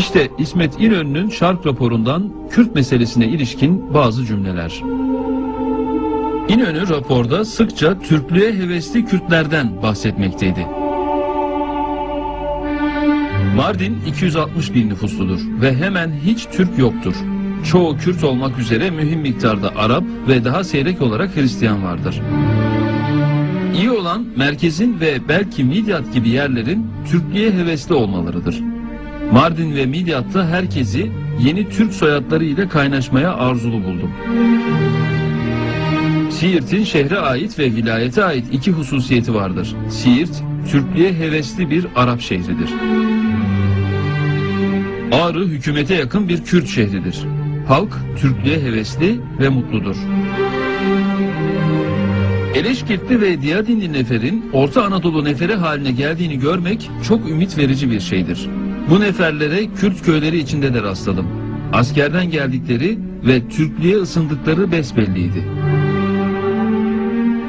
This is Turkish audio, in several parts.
İşte İsmet İnönü'nün şark raporundan Kürt meselesine ilişkin bazı cümleler. İnönü raporda sıkça Türklüğe hevesli Kürtlerden bahsetmekteydi. Mardin 260 bin nüfusludur ve hemen hiç Türk yoktur. Çoğu Kürt olmak üzere mühim miktarda Arap ve daha seyrek olarak Hristiyan vardır. İyi olan merkezin ve belki Midyat gibi yerlerin Türklüğe hevesli olmalarıdır. Mardin ve Midyat'ta herkesi yeni Türk soyadları ile kaynaşmaya arzulu buldum. Siirt'in şehre ait ve vilayete ait iki hususiyeti vardır. Siirt, Türklüğe hevesli bir Arap şehridir. Ağrı hükümete yakın bir Kürt şehridir. Halk Türklüğe hevesli ve mutludur. Eleşkirtli ve Diyadinli neferin Orta Anadolu neferi haline geldiğini görmek çok ümit verici bir şeydir. Bu neferlere Kürt köyleri içinde de rastladım. Askerden geldikleri ve Türklüğe ısındıkları besbelliydi.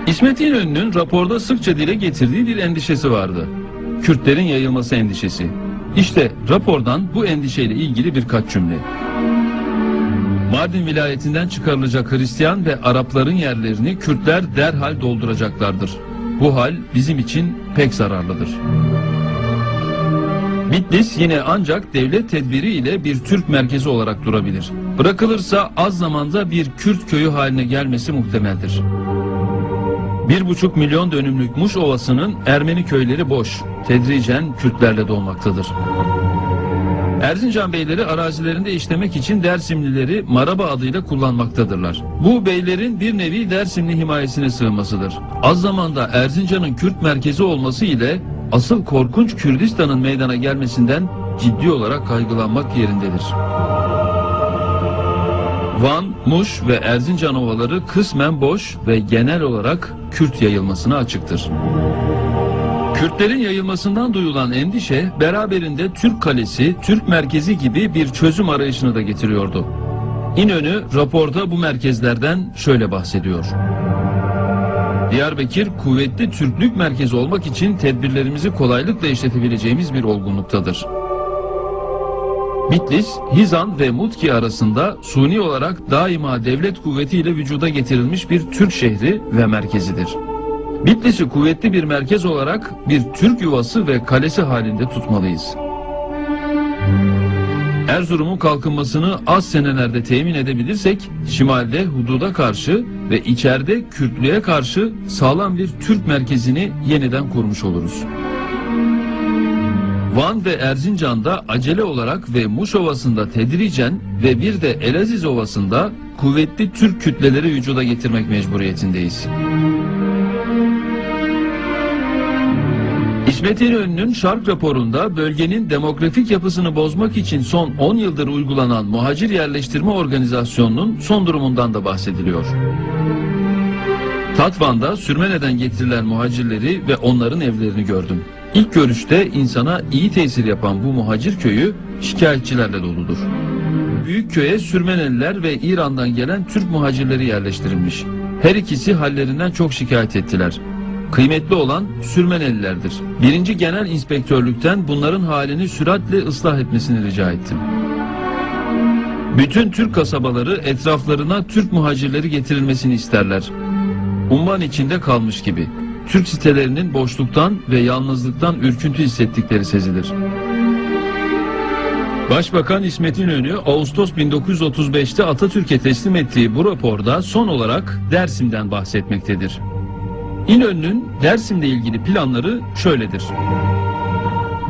İsmet İnönü'nün raporda sıkça dile getirdiği bir endişesi vardı. Kürtlerin yayılması endişesi. İşte rapordan bu endişeyle ilgili birkaç cümle. Mardin vilayetinden çıkarılacak Hristiyan ve Arapların yerlerini Kürtler derhal dolduracaklardır. Bu hal bizim için pek zararlıdır. Bitlis yine ancak devlet tedbiri ile bir Türk merkezi olarak durabilir. Bırakılırsa az zamanda bir Kürt köyü haline gelmesi muhtemeldir. Bir buçuk milyon dönümlük Muş Ovası'nın Ermeni köyleri boş, tedricen Kürtlerle dolmaktadır. Erzincan beyleri arazilerinde işlemek için Dersimlileri Maraba adıyla kullanmaktadırlar. Bu beylerin bir nevi Dersimli himayesine sığınmasıdır. Az zamanda Erzincan'ın Kürt merkezi olması ile asıl korkunç Kürdistan'ın meydana gelmesinden ciddi olarak kaygılanmak yerindedir. Van, Muş ve Erzincan ovaları kısmen boş ve genel olarak Kürt yayılmasına açıktır. Kürtlerin yayılmasından duyulan endişe beraberinde Türk Kalesi, Türk Merkezi gibi bir çözüm arayışını da getiriyordu. İnönü raporda bu merkezlerden şöyle bahsediyor. Diyarbakır kuvvetli Türklük merkezi olmak için tedbirlerimizi kolaylıkla işletebileceğimiz bir olgunluktadır. Bitlis, Hizan ve Mutki arasında suni olarak daima devlet kuvvetiyle vücuda getirilmiş bir Türk şehri ve merkezidir. Bitlis'i kuvvetli bir merkez olarak bir Türk yuvası ve kalesi halinde tutmalıyız. Erzurum'un kalkınmasını az senelerde temin edebilirsek, şimalde hududa karşı ve içeride Kürtlüğe karşı sağlam bir Türk merkezini yeniden kurmuş oluruz. Van ve Erzincan'da acele olarak ve Muş Ovası'nda tedricen ve bir de Elaziz Ovası'nda kuvvetli Türk kütleleri vücuda getirmek mecburiyetindeyiz. İsmet İnönü'nün Şark raporunda bölgenin demografik yapısını bozmak için son 10 yıldır uygulanan muhacir yerleştirme organizasyonunun son durumundan da bahsediliyor. Tatvan'da Sürmene'den getirilen muhacirleri ve onların evlerini gördüm. İlk görüşte insana iyi tesir yapan bu muhacir köyü şikayetçilerle doludur. Büyük köye Sürmeneliler ve İran'dan gelen Türk muhacirleri yerleştirilmiş. Her ikisi hallerinden çok şikayet ettiler. Kıymetli olan Sürmenelilerdir. Birinci Genel İnspektörlükten bunların halini süratle ıslah etmesini rica ettim. Bütün Türk kasabaları etraflarına Türk muhacirleri getirilmesini isterler. Umman içinde kalmış gibi. Türk sitelerinin boşluktan ve yalnızlıktan ürküntü hissettikleri sezilir. Başbakan İsmet İnönü Ağustos 1935'te Atatürk'e teslim ettiği bu raporda son olarak Dersim'den bahsetmektedir. İnönü'nün Dersim'le ilgili planları şöyledir.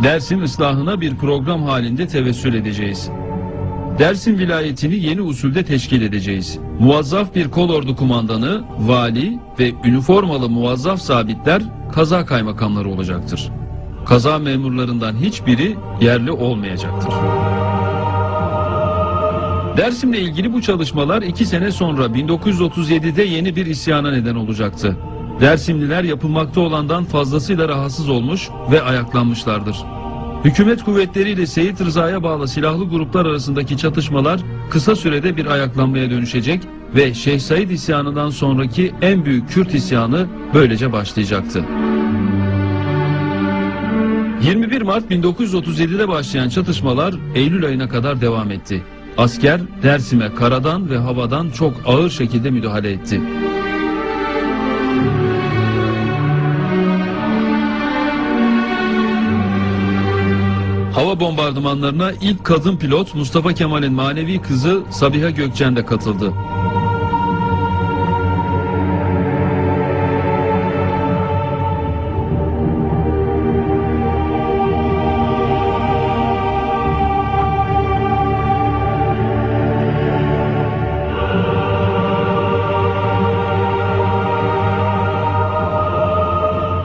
Dersim ıslahına bir program halinde tevessül edeceğiz. Dersim vilayetini yeni usulde teşkil edeceğiz. Muvazzaf bir kolordu kumandanı, vali ve üniformalı muvazzaf sabitler kaza kaymakamları olacaktır. Kaza memurlarından hiçbiri yerli olmayacaktır. Dersim'le ilgili bu çalışmalar iki sene sonra 1937'de yeni bir isyana neden olacaktı. Dersimliler yapılmakta olandan fazlasıyla rahatsız olmuş ve ayaklanmışlardır. Hükümet kuvvetleriyle Seyit Rıza'ya bağlı silahlı gruplar arasındaki çatışmalar kısa sürede bir ayaklanmaya dönüşecek ve Şeyh Said isyanından sonraki en büyük Kürt isyanı böylece başlayacaktı. 21 Mart 1937'de başlayan çatışmalar Eylül ayına kadar devam etti. Asker Dersim'e karadan ve havadan çok ağır şekilde müdahale etti. Hava bombardımanlarına ilk kadın pilot Mustafa Kemal'in manevi kızı Sabiha Gökçen de katıldı.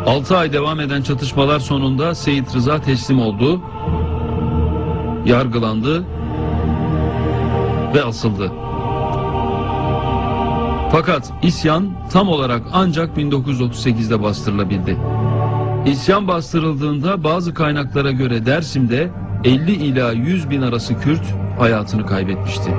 Altı ay devam eden çatışmalar sonunda Seyit Rıza teslim oldu, yargılandı ve asıldı. Fakat isyan tam olarak ancak 1938'de bastırılabildi. İsyan bastırıldığında bazı kaynaklara göre Dersim'de 50 ila 100 bin arası Kürt hayatını kaybetmişti.